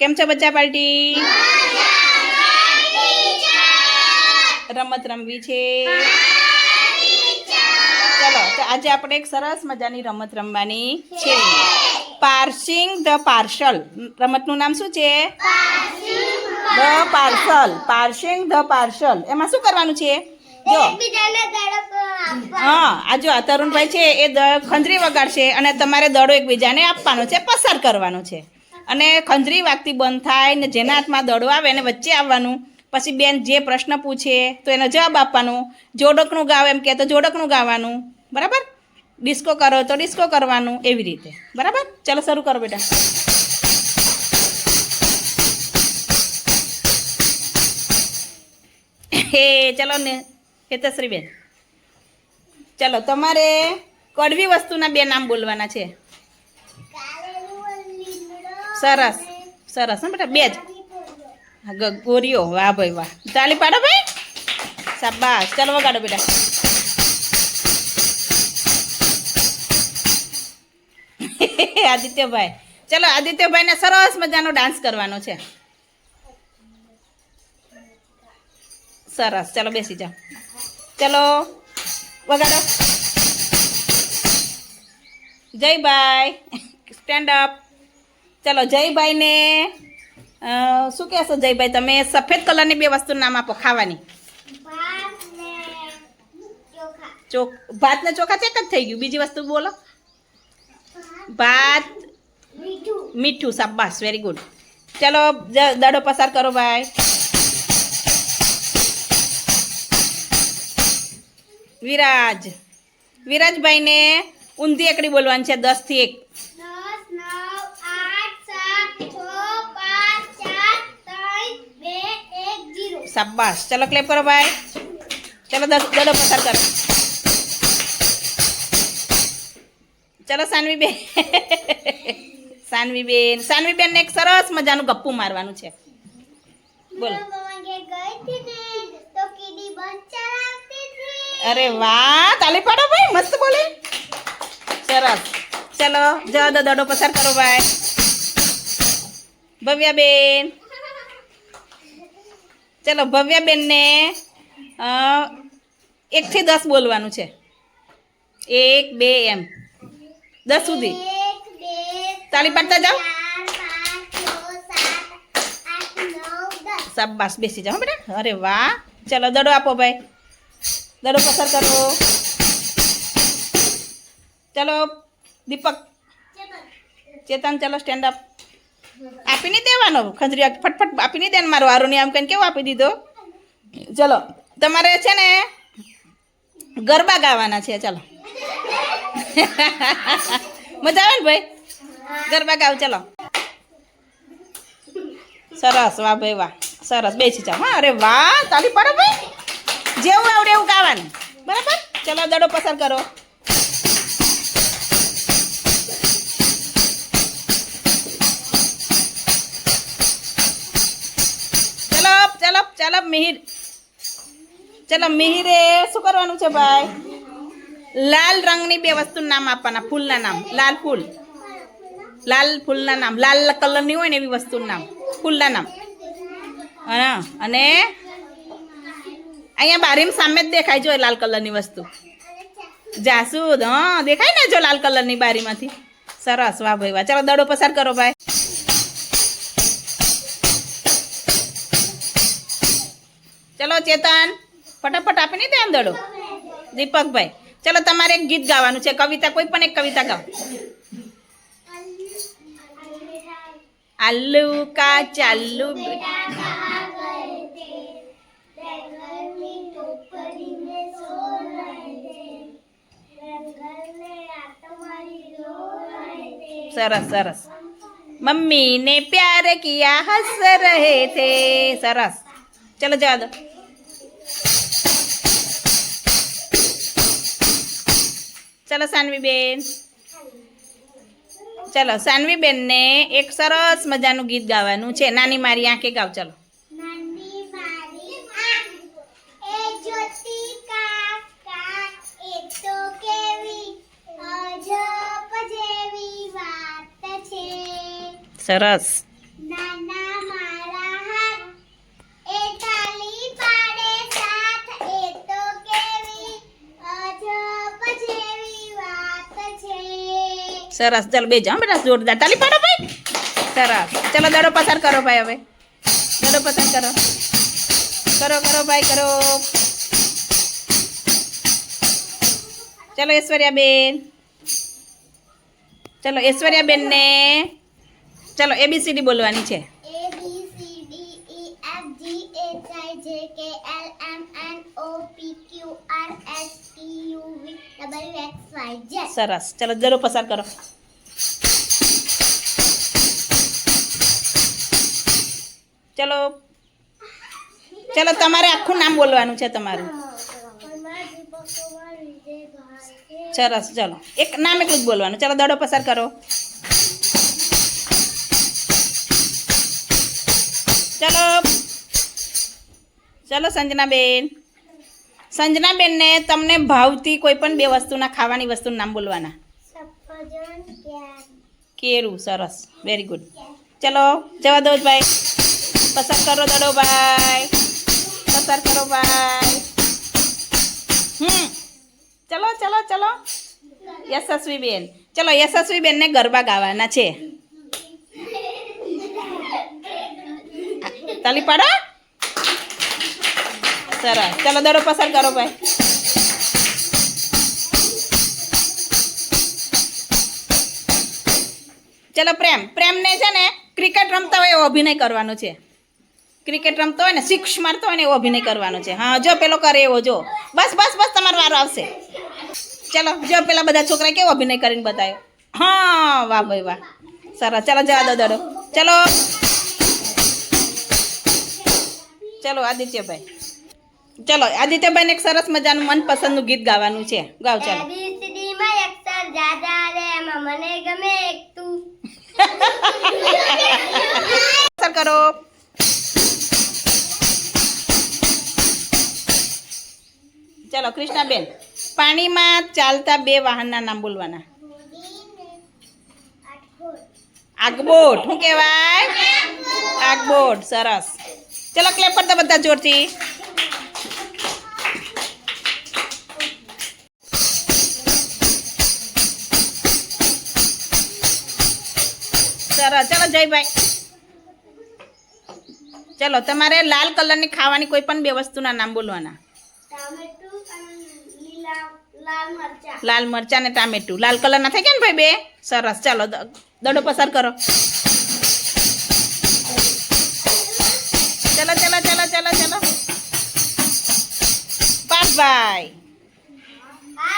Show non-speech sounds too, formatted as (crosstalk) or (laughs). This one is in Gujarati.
કેમ છો બચ્ચા પાર્ટી? રમત રમવી છે. ચલો તો આજે આપણે એક સરસ મજાની રમત રમવાની છે. પાર્સિંગ ધ પાર્સલ રમતનું નામ શું છે? The parcel passing the parcel એમાં શું કરવાનું છે? જો. હા આ જો આ તરુણભાઈ છે એ ખંજરી વગાડશે અને તમારે દડો એકબીજાને આપવાનો છે પસાર કરવાનો છે. અને ખંજરી વાગતી બંધ થાય ને જેના હાથમાં દડો આવે એને વચ્ચે આવવાનું. પછી બેન જે પ્રશ્ન પૂછે તો એનો જવાબ આપવાનો. જોડકનું ગાવ એમ કહે તો જોડકનું ગાવાનું. બરાબર? ડિસ્કો કરો તો ડિસ્કો કરવાનું એવી રીતે. બરાબર? ચાલો શરૂ કરો બેટા. હે, ચલો ને. હેતશ્રી બેન ચલો, તમારે કડવી વસ્તુના બે નામ બોલવાના છે. સરસ સરસ હા બેટા બે જ. હા, ગોરીઓ વાહ ભાઈ વાહ. તાલી પાડો ભાઈ. શાબાશ. ચાલો વગાડો બેટા. (laughs) આદિત્યભાઈ. ચલો આદિત્યભાઈને સરસ મજાનો ડાન્સ કરવાનો છે. સરસ. ચલો બેસી જાઓ. ચલો વગાડો. જયભાઈ સ્ટેન્ડ અપ ચલો જયભાઈને શું કહેશો જયભાઈ તમે સફેદ કલરની બે વસ્તુનું નામ આપો, ખાવાની. ચોખા. એક ભાત ને ચોખા ચેક જ થઈ ગયું. બીજી વસ્તુ બોલો. ભાત, મીઠું. સાબાસ વેરી ગુડ ચલો દડો પસાર કરો ભાઈ. વિરાજ. વિરાજભાઈને ઊંધી એકડી બોલવાની છે, દસથી એક. શાબાશ. ચલો ક્લેપ કરો ભાઈ. ચલો દડો પસાર કરો. ચલો સાનવી બેન સાનવી બેન સાનવી બેનને એક સરસ મજાનું ગપ્પુ મારવાનું છે. બોલો. અરે વાહ, તાલી પાડો ભાઈ, મસ્ત બોલે. સરસ. ચલો દો, દડો પસાર કરો ભાઈ. ભવ્યાબેન. ચલો ભવ્યાબેનને એકથી દસ બોલવાનું છે. એક, બે, એમ. દસ સુધી. તાલી પાડતા જાઓ. શાબાશ, બેસી જાઓ બેટા. અરે વાહ. ચલો, દડો આપો ભાઈ. દડો પસાર કરો. ચલો, દીપક. ચેતન, ચલો સ્ટેન્ડ અપ આપી નહીં દેવાનો. ખંજરી ફટફટ આપી નહીં દેવાનો. મારો વારો નહીં આમ કહીને કેવું આપી દીધો? ચલો, તમારે છે ને ગરબા ગાવાના છે. ચલો. (laughs) મજા આવે ને ભાઈ? ગરબા ગાવ, ચલો. સરસ, વાહ ભાઈ, વાહ. સરસ. બેસી જાઓ. હા, અરે વાહ, તાલી પડો ભાઈ. જેવું આવડે એવું ગાવાનું. બરાબર? ચલો, દડો પસાર કરો. ચલો ચલો ચલો મિહિર. ચલો, મિહિરે શું કરવાનું છે ભાઈ? લાલ રંગની બે વસ્તુનું નામ આપવાના, ફૂલના નામ. લાલ ફૂલ. લાલ ફૂલના નામ. લાલ કલરની હોય ને એવી વસ્તુનું નામ. ફૂલના નામ. હા અને અહીંયા બારીમ સામે જ દેખાય જો લાલ કલરની વસ્તુ. જાસૂદ, હા, દેખાય ને જો લાલ કલરની બારીમાંથી? સરસ, વાહ ભાઈ, વાહ. ચાલો, દડો પસાર કરો ભાઈ. ચલો ચેતન, ફટાફટ આપી નહીં દે આમ દડો દીપકભાઈ, ચલો તમારે એક ગીત ગાવાનું છે, કવિતા, કોઈ પણ એક કવિતા ગાઓ. આલુ કા ચાલુ સરસ સરસ. મમ્મી ને પ્યાર કિયા હસ રહે થે સરસ. ચલો જવા દો. ચલો સાનવીબેન. ચલો સાનવીબેનને એક સરસ મજાનું ગીત ગાવાનું છે. નાની મારી આંખે ગાવ ચલો. નાની મારી આંખ એ જ્યોતિ કાક કાક એ તો કેવી અજબ જેવી વાત છે સરસ નાના સરસ. ચાલો બે જાઓ બેટા જોરદાર. તાલી પાડો ભાઈ. સરસ. ચાલો દડો પસાર કરો ભાઈ હવે. દડો પસાર કરો. કરો કરો ભાઈ, કરો. ચલો ઐશ્વર્યાબેન. ચલો ઐશ્વર્યાબેનને. ચલો એબીસીડી બોલવાની છે. E J K L M N O P Q R. સરસ. ચલો, જરૂર પસાર કરો. ચલો. ચલો, તમારે આખું નામ બોલવાનું છે તમારું. સરસ, ચલો. એક નામ એટલું જ બોલવાનું. ચલો, દડો પસાર કરો. ચલો. ચલો, સંજનાબેન. સંજનાબેનને તમને ભાવતી કોઈ પણ બે વસ્તુના ખાવાની વસ્તુનું નામ બોલવાના. કેરું. સરસ. વેરી ગુડ ચલો જવા દો ભાઈ. પસાર કરો દડો ભાઈ. પસાર કરો ભાઈ. હમ. ચલો ચલો ચલો. યશસ્વી બેન ચલો યશસ્વી બેનને ગરબા ગાવાના છે. (laughs) તાલી પાડો. સરસ. ચલો દડો પસાર કરો ભાઈ. ચલો પ્રેમ. પ્રેમને છે ને ક્રિકેટ રમતા હોય એવો અભિનય કરવાનો છે. ક્રિકેટ રમતો હોય ને સિક્સ મારતો હોય ને એવો અભિનય કરવાનો છે. હા, જો પેલો કરે એવો, જો. બસ બસ બસ, તમારો વારો આવશે. ચલો, જો પેલા બધા છોકરા કેવો અભિનય કરીને બતાવ્યો? હા, વાહ, ભાઈ, વાહ. સરસ. ચલો, જવા દો દડો. ચલો. ચલો આદિત્યભાઈ ચલો આદિત્યભાઈને એક સરસ મજાનું મનપસંદનું ગીત ગાવાનું છે. ગાવ ચલો. મને ગમે એક તું. અસર કરો. ચલો કૃષ્ણાબેન પાણીમાં ચાલતા બે વાહનના નામ બોલવાના. આગબોટ શું કહેવાય? આગબોટ સરસ. ચલો ક્લેપ કરતા બધા જોરથી. સરસ ચલો, જયભાઈ. ચલો, તમારે લાલ કલરની ખાવાની કોઈ પણ બે વસ્તુના નામ બોલવાના. અને લીલા મરચા લાલ મરચાં ને ટામેટું. લાલ કલરના થઈ ગયા ને ભાઈ બે? સરસ. ચાલો દડો પસાર કરો.